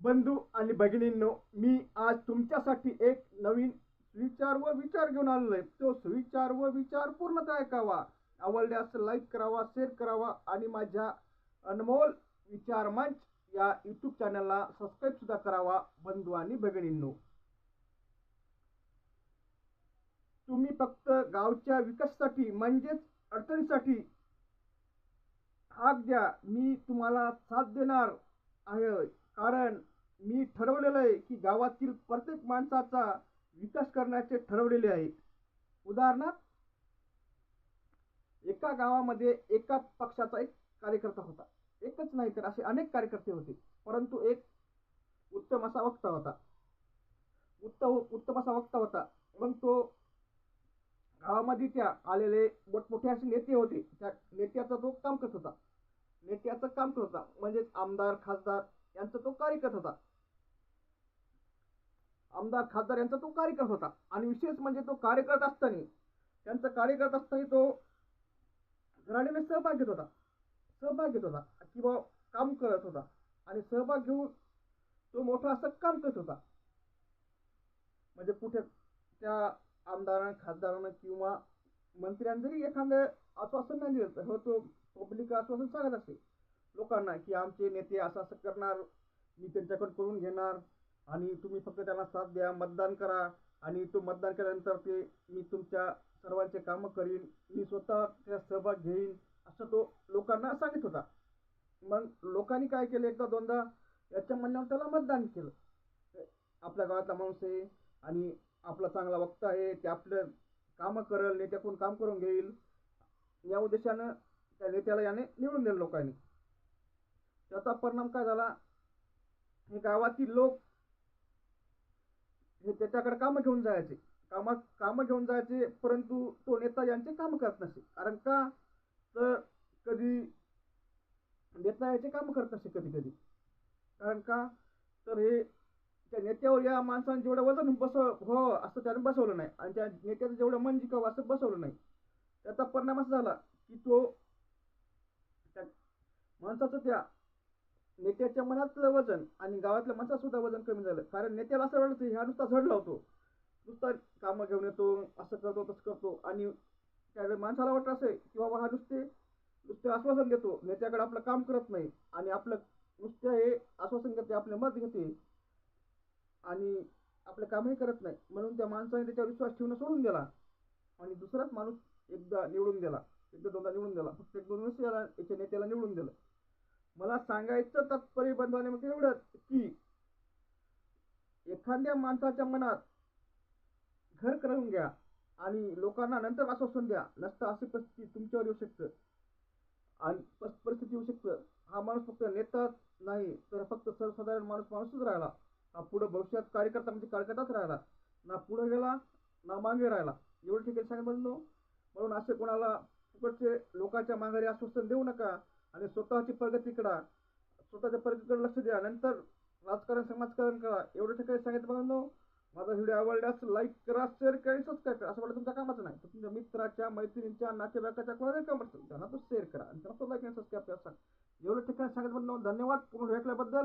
बंधू आणि भगिनींनो मी आज तुमच्यासाठी एक नवीन सुविचार व विचार घेऊन आलेलो आहे तो सुविचार व विचार पूर्णतः ऐकावा. आवडल्यास लाईक करावा शेअर करावा आणि माझ्या अनमोल विचार मंच या यूट्यूब चॅनलला सबस्क्राईब सुद्धा करावा बंधू आणि भगिनींनो. तुम्ही फक्त गावच्या विकासासाठी म्हणजेच अडचणीसाठी हाक द्या. मी तुम्हाला साथ देणार आहे. कारण मी ठरवलेलं आहे की गावातील प्रत्येक माणसाचा विकास करण्याचे ठरवलेले आहे उदाहरणार्थ एका गावामध्ये एका पक्षाचा एक कार्यकर्ता होता. एकच नाही तर असे अनेक कार्यकर्ते होते. परंतु एक उत्तम असा वक्ता होता. उत्तम उत्तम असा वक्ता होता. मग तो गावामध्ये त्या आलेले मोठमोठे असे नेते होते. त्या नेत्याचा तो काम करत होता. नेत्याचं काम करत होता. म्हणजेच आमदार खासदार यांचा तो कार्यकर्त होता. आमदार खासदार यांचा तो कार्यकर्त होता. आणि विशेष म्हणजे तो कार्यकर्त असताना त्यांचा कार्यकर्त असताना तो घराण्याने सहभाग घेत होता. सहभाग घेत होता. किंवा काम करत होता. आणि सहभाग घेऊन तो मोठा असं काम करत होता. म्हणजे कुठे त्या आमदारानं खासदारानं किंवा मंत्र्यांनी जरी एखादं आश्वासन नाही दिलं तर हो तो पब्लिक आश्वासन सांगत असते लोकांना की आमचे नेते असं असं करणार मी त्यांच्याकडून करून घेणार आणि तुम्ही फक्त त्यांना साथ द्या मतदान करा आणि तो मतदान केल्यानंतर ते मी तुमच्या सर्वांचे कामं करीन मी स्वतः त्या सहभाग घेईन असं तो लोकांना सांगत होता. मग लोकांनी काय केलं? एकदा दोनदा याच्या म्हणण्यावर त्याला मतदान केलं. आपल्या गावातला माणूस आहे आणि आपला चांगला वक्ता आहे ते आपलं कामं करेल नेत्याकडून काम करून घेईल. या उद्देशानं त्या नेत्याला याने निवडून दिलं लोकांनी. त्याचा परिणाम काय झाला? हे गावातील लोक हे त्याच्याकडे कामं घेऊन जायचे. कामा कामं घेऊन जायचे परंतु तो नेता यांचे काम करत नसे. कारण का? तर कधी नेता याचे काम करत नसे कधी कधी कारण का? तर हे त्या नेत्यावर या माणसाने जेवढं वजन बसव हो असं त्याने बसवलं नाही. आणि त्या नेत्याचं जेवढं मन जिकावं असं बसवलं नाही. त्याचा परिणाम असा झाला की तो त्या माणसाचं त्या नेत्याच्या मनातलं वजन आणि गावातल्या माणसाचं सुद्धा वजन कमी झालं. कारण नेत्याला असं वाटतं ह्या नुसता झडला होतो. नुसता कामं घेऊन येतो असं करतो तसं करतो. आणि त्यावेळी माणसाला वाटतं असं आहे की बाबा हा नुसते नुसते आश्वासन देतो. नेत्याकडे आपलं काम करत नाही आणि आपलं नुसतं हे आश्वासन घेते आपले मत घेते आणि आपलं कामही करत नाही. म्हणून त्या माणसाने त्याच्यावर विश्वास ठेवणं सोडून दिला आणि दुसराच माणूस एकदा निवडून दिला एकदा दोनदा निवडून दिला फक्त एक दोन वर्ष याला याच्या नेत्याला निवडून दिलं. मला सांगायचं तात्पर्य बंधवाने म्हणजे एवढंच की एखाद्या माणसाच्या मनात घर करून घ्या आणि लोकांना नंतर आश्वासन द्या नसतं अशी परिस्थिती तुमच्यावर येऊ शकतं. आणि परिस्थिती येऊ शकतं. हा माणूस फक्त नेताच नाही तर फक्त सर्वसाधारण माणूस माणूसच राहिला. हा पुढं भविष्यात कार्यकर्ता म्हणजे कार्यकर्ताच राहिला. ना पुढं गेला ना मागे राहिला. एवढं ठिकाणी सांगितलं म्हणून असे कोणाला फुकटचे लोकांच्या माघारी आश्वासन देऊ नका. आणि स्वतःची प्रगती करा. स्वतःच्या प्रगतीकडे लक्ष द्या. नंतर राजकारण समाजकारण करा. एवढं ठिकाणी सांगितलं म्हणून माझा व्हिडिओ आवडल्यास लाईक करा शेअर करा आणि सबस्क्राईब करा. असं वाटलं तुमच्या कामाचं नाही. तर तुमच्या मित्राच्या मैत्रिणींच्या नातेवाईकाच्या कोणाला काम असेल त्यांना तो शेअर करा. आणि त्यांना तो लाईक आणि सबस्क्राईब करा. एवढं ठिकाणी सांगितलं म्हणून धन्यवाद. पूर्ण ऐकल्याबद्दल